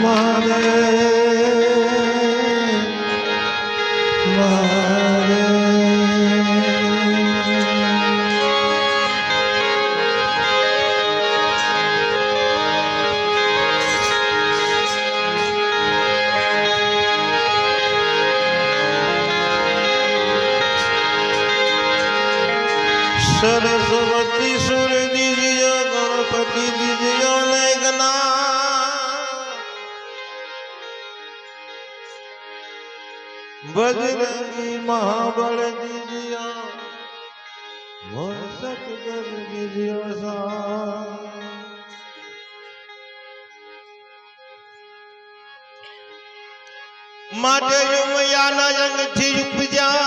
મારે મહાબળ દીજ્ય મોસત કર દીજ્ય સા માટે યુમયાના જંગથી ઉપજાવી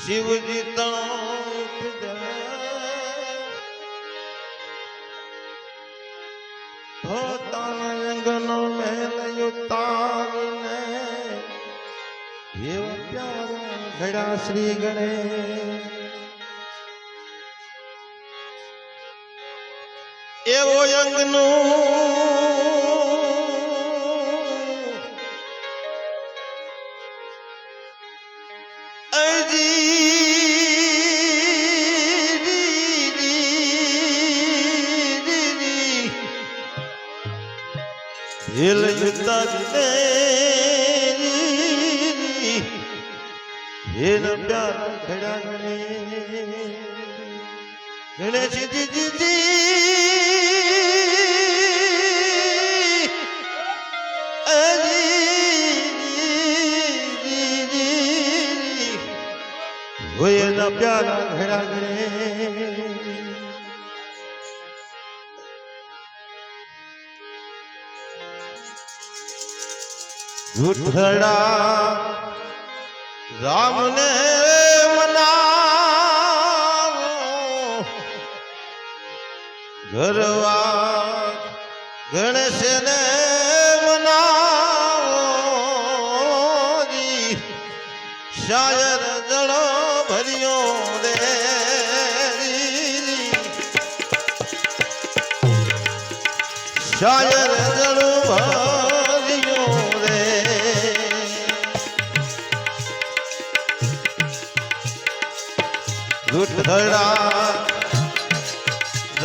શિવજી પોતાના અંગનો મેલ ઉતારીને એવો પ્યારો ઘડા શ્રી ગણેશ એવો અંગનું એના પ્યારા ઘડા ગણે રૂઠડા રામને ઘરવા ગણેશને મનાવો જી. શાયર જળો ભર્યો રે શાયર જળો ભર્યો રે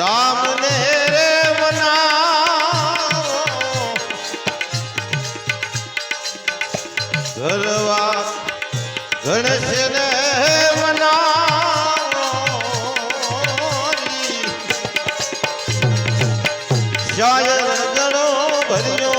રૂઠડા રામને રે મનાવો. ગરવા ગણેશને મનાવો. શાયર ગણો ભર્યો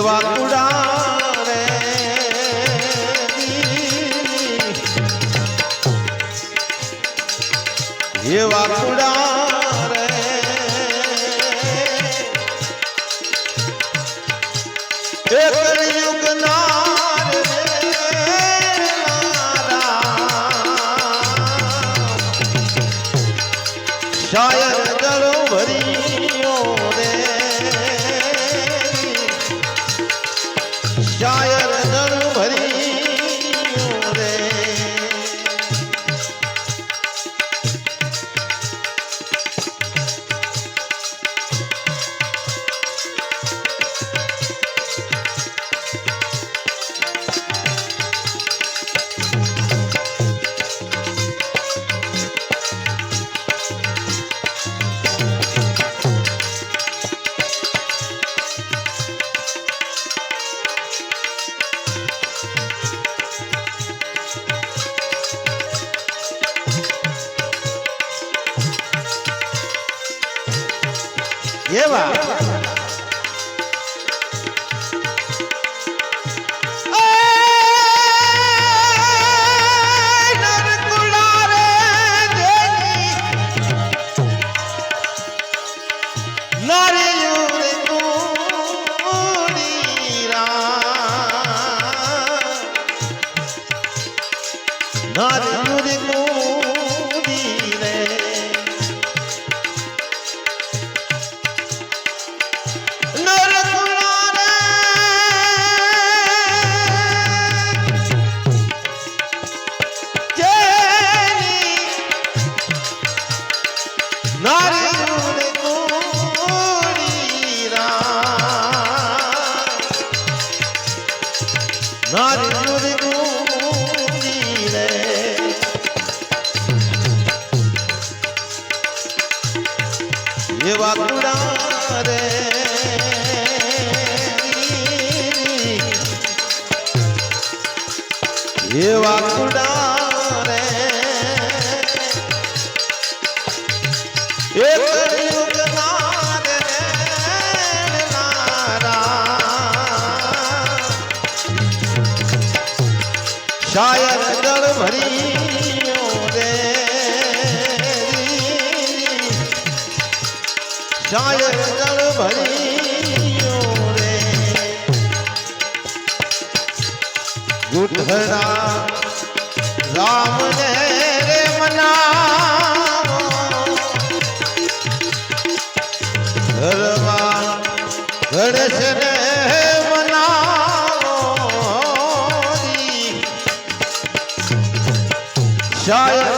એવા રે એવા એવા એવા કુડા રે એક શાયર જળ ભરી રે શાયર જળ ભરી ગુઠડા રામ રે મનાવો. મનાવો. શાયર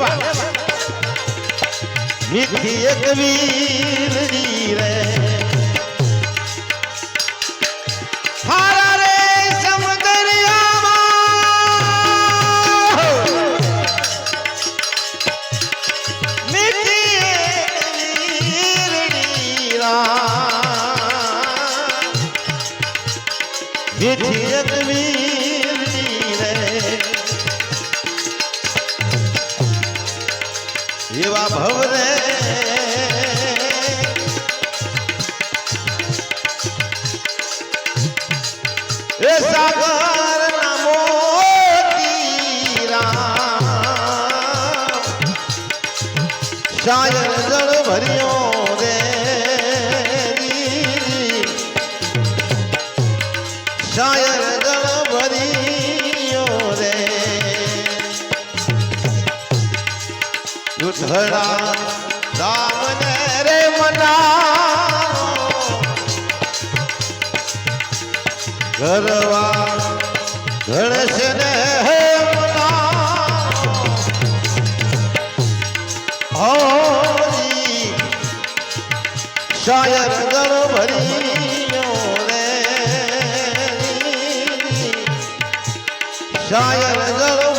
એવા મીઠી એક વીરની રે મીઠી એક વીરની એવા ભવરે એ સાગર ના મોતી રામ. શાયર યુથડા રામને રે મનાવો. ગરવા ગણેશ ને હે હોરી શાયર ગળ ભરીયો રે. ગળ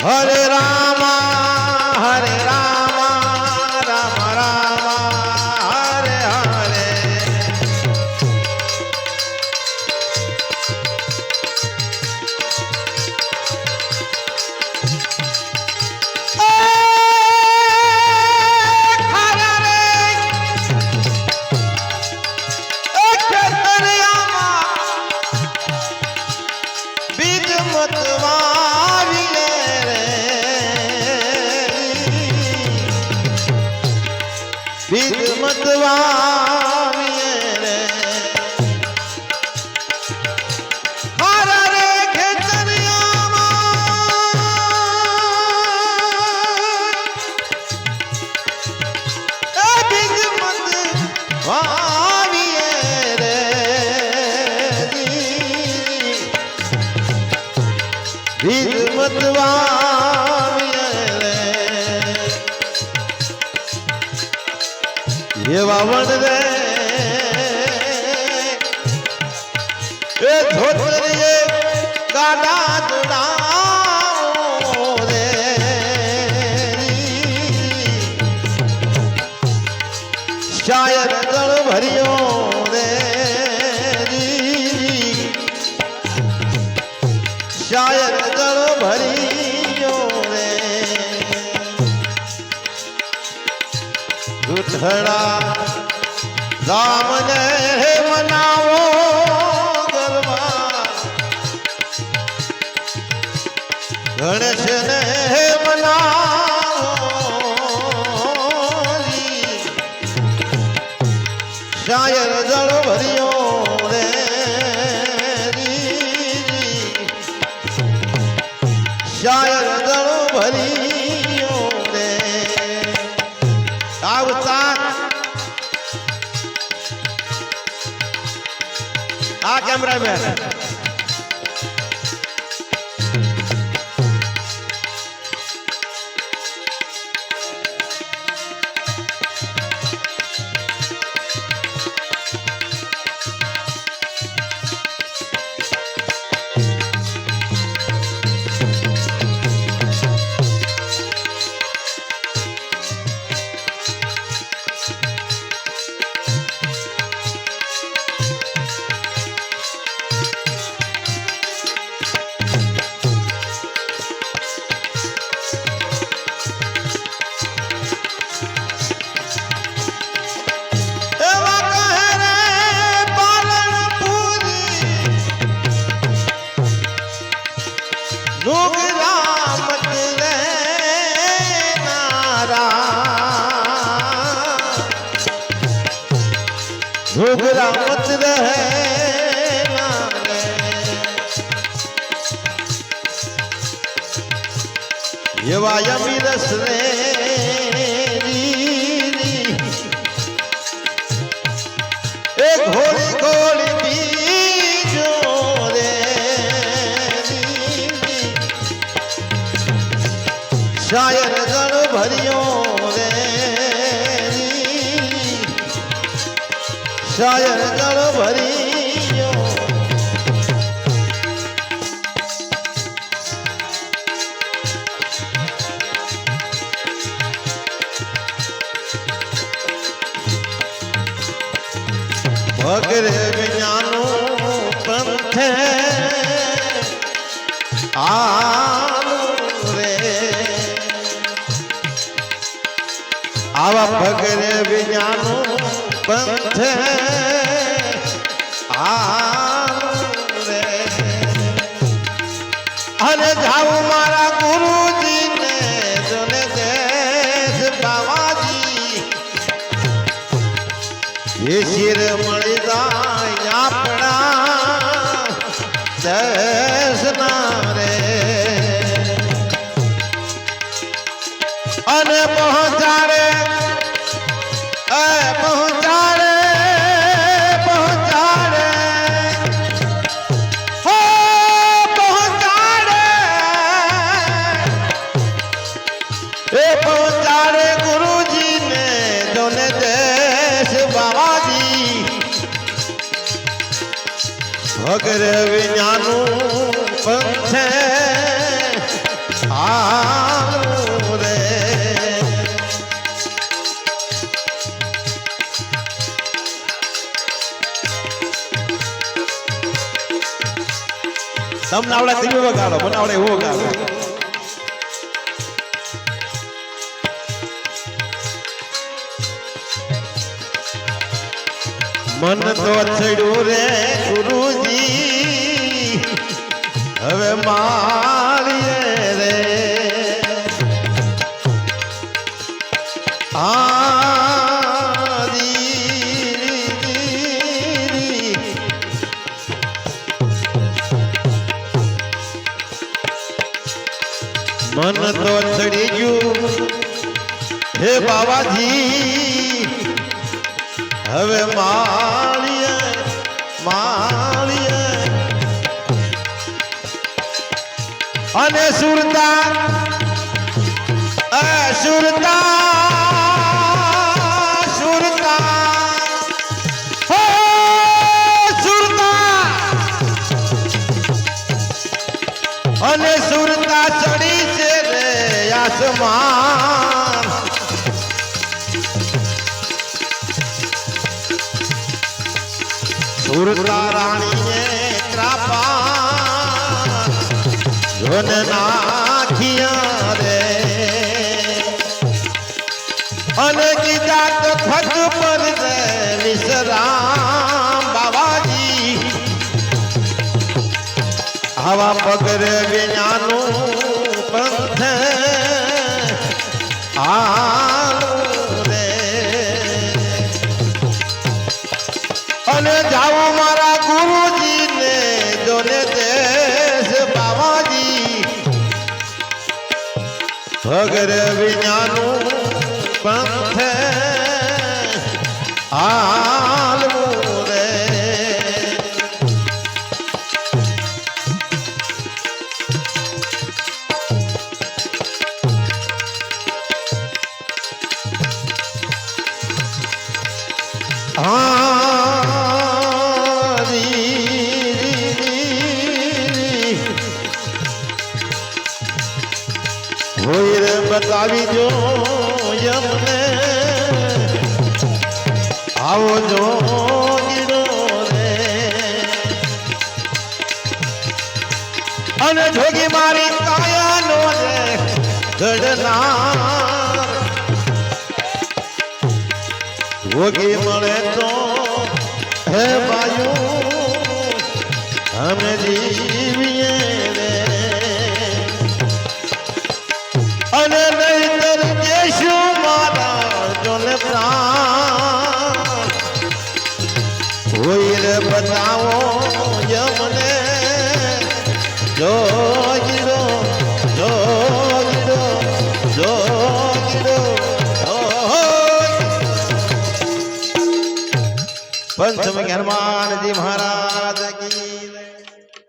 હરે રામા હરે રામ હિજમત એવા વણ રે. એ ધોતરીએ ગાડા દડાવો રે. શાયર દળ ભર્યો રે. શાયર દળ ભર્યો રે. રૂઠડા રામને નુગરા મત રે નારા. નુગરા મત રહે એવા યમી રસ રે શાયર ગણ ભર્યો. વગરે વિજ્ઞાનું પંથે રે. આવા ભગરે વિજ્ઞાનું પંથે આવે. અરે જાઉં મારા ગુરુજીને વગર વિજ્ઞાનું પંથે હાલું રે. તમને આવડે તમે વગાડો મને આવડે એવું વગાડો મન તો ચડ્યું રે. અને સુરતા ચડી છે રે આસમાન. સુરતા રાણીએ ત્રાપા જોન વિશ્રામ બાબાજી હવા પગર વિનાનું બતાવી જો યમને. આવો જો અને જોગી મારી કાયાનો ઘડનાર જોગી મળે તો હે બાયુ અમે જીવીએ. પંચમ હનુમાનજી મહારાજ.